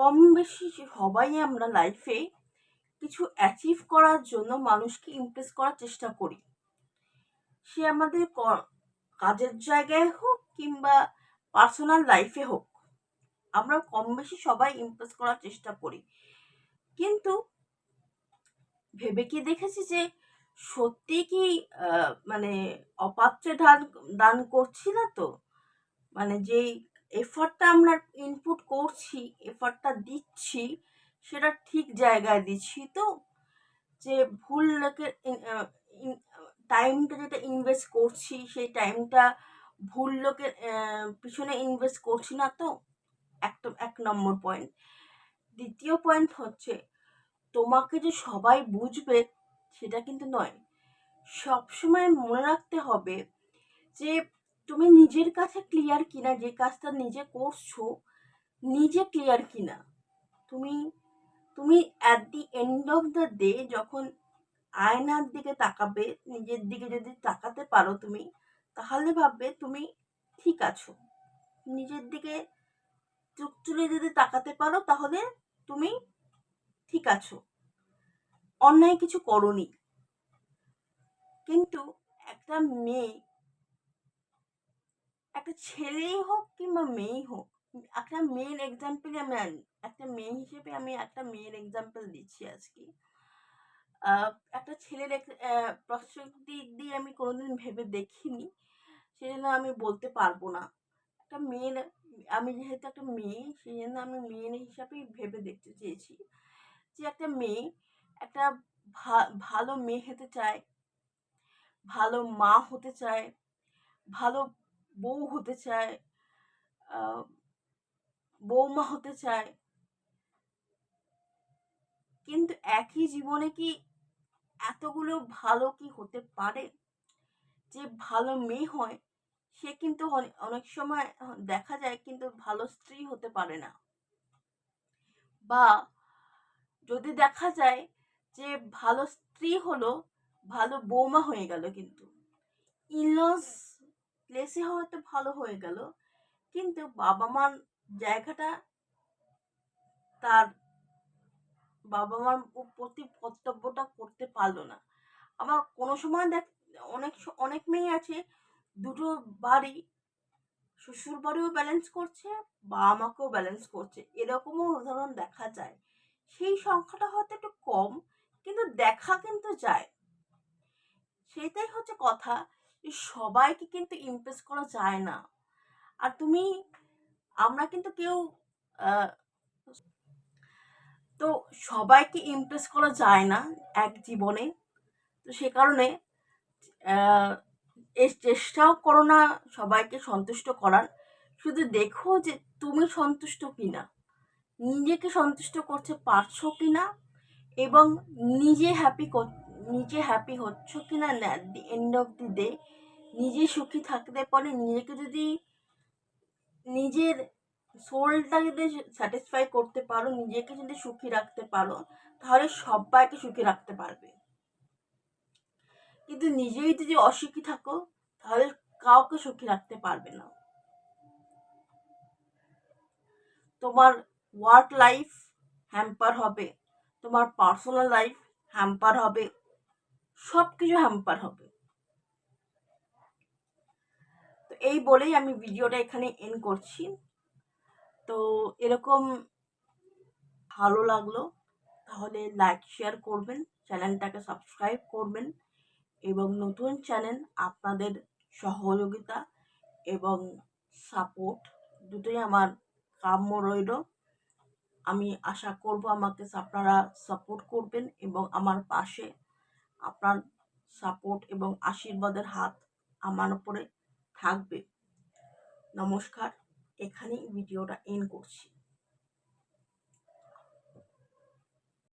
কম বেশি সবাই আমরা লাইফে কিছু অ্যাচিভ করার জন্য মানুষকে ইমপ্রেস করার চেষ্টা করি। সে আমাদের কাজের জায়গায় হোক কিংবা পার্সোনাল লাইফে হোক, আমরা কম বেশি সবাই ইমপ্রেস করার চেষ্টা করি। কিন্তু ভেবে কি দেখেছি যে সত্যি কি মানে অপাত্রে দান দান করছি না তো? মানে যেই এফার্টটা আমরা ইনপুট করছি এফার্টটা দিচ্ছি, সেটা ঠিক জায়গায় দিচ্ছি। তো যে ভুল লোকের টাইমটা যেটা ইনভেস্ট করছি, সেই টাইমটা ভুল লোকের পিছনে ইনভেস্ট করছি না, তো একটা, এক নম্বর পয়েন্ট দ্বিতীয় পয়েন্ট হচ্ছে, তোমাকে যে সবাই বুঝবে, সেটা কিন্তু নয়। সবসময় মনে রাখতে হবে যে তুমি নিজের কাছে ক্লিয়ার কিনা, যে কাজটা নিজে করছ, নিজে ক্লিয়ার কিনা? তুমি তুমি at the end of the day যখন আয়নার দিকে তাকাবে, নিজের দিকে যদি তাকাতে পারো তুমি, তাহলে ভাববে তুমি ঠিক আছো। নিজের দিকে চোখ তুলে যদি তাকাতে পারো, তাহলে তুমি ঠিক আছো। অন্যায় কিছু করনি। কিন্তু একটা মেয়ে একটা ছেলেই হোক কিংবা মেয়েই হোক, একটা মেয়ের এক্সাম্পল আমি আনি একটা মেয়ে হিসেবে আমি একটা মেয়ের এক্সাম্পল দিচ্ছি আজকে। একটা ছেলের দিক দিয়ে আমি কোনোদিন ভেবে দেখিনি, সেজন্য আমি বলতে পারব না। একটা মেয়ের, আমি যেহেতু একটা মেয়ে সেই জন্য আমি মেয়ের হিসাবেই ভেবে দেখতে চেয়েছি যে একটা মেয়ে একটা ভালো মেয়ে হতে চায়, ভালো মা হতে চায়, ভালো বউ হতে চায় বৌমা হতে চায়। কিন্তু একই জীবনে কি এতগুলো ভালো কি হতে পারে? যে ভালো মেয়ে হয়, সে কিন্তু অনে- অনেক সময় দেখা যায় কিন্তু ভালো স্ত্রী হতে পারে না। বা যদি দেখা যায় যে ভালো স্ত্রী হলো, ভালো বৌমা হয়ে গেল কিন্তু। ইনলস প্লেসে হয়তো ভালো হয়ে গেল, কিন্তু বাবা মার জায়গাটা তার বাবা মার প্রতি কর্তব্যটা করতে পারল না। আবার কোনো সময় দেখ, অনেক অনেক মেয়ে আছে, দুটো বাড়ি, শ্বশুর বাড়িও ব্যালেন্স করছে বাবা মাকেও ব্যালেন্স করছে। এরকমও উদাহরণ দেখা যায়। সেই সংখ্যাটা হয়তো একটু কম, কিন্তু দেখা কিন্তু যায়। সেটাই হচ্ছে কথা। সবাইকে কিন্তু ইমপ্রেস করা যায় না। আর তুমি, আমরা কিন্তু কেউ তো সবাইকে ইমপ্রেস করা যায় না এক জীবনে। তো সে কারণে এর চেষ্টাও করো না সবাইকে সন্তুষ্ট করার। শুধু দেখো যে তুমি সন্তুষ্ট কিনা, নিজেকে সন্তুষ্ট করতে পারছ কিনা, এবং নিজে হ্যাপি নিজে হ্যাপি হচ্ছ কিনা at the end of the day নিজে সুখী থাকতে পারে, নিজেকে যদি নিজের সোলটা যদি স্যাটিসফাই করতে পারো, নিজেকে যদি সুখী রাখতে পারো, তাহলে সবাইকে সুখী রাখতে পারবে। কিন্তু নিজেই যদি অসুখী থাকো, তাহলে কাউকে সুখী রাখতে পারবে না। তোমার ওয়ার্ক লাইফ হ্যাম্পার হবে, তোমার পার্সোনাল লাইফ হ্যাম্পার হবে সব কিছু হ্যাম্পার হবে। তো এই বলেই আমি ভিডিওটা এখানে এন্ড করছি। তো এরকম ভালো লাগল, তাহলে লাইক শেয়ার করবেন, চ্যানেলটাকে সাবস্ক্রাইব করবেন এবং নতুন চ্যানেল আপনাদের সহযোগিতা এবং সাপোর্ট দুটোই আমার কাম্য রইল। আমি আশা করব আমাকে আপনারা সাপোর্ট করবেন এবং আমার পাশে আপনার সাপোর্ট এবং আশীর্বাদের হাত আমার উপরে থাকবে। নমস্কার এখানেই ভিডিওটা এন্ড করছি।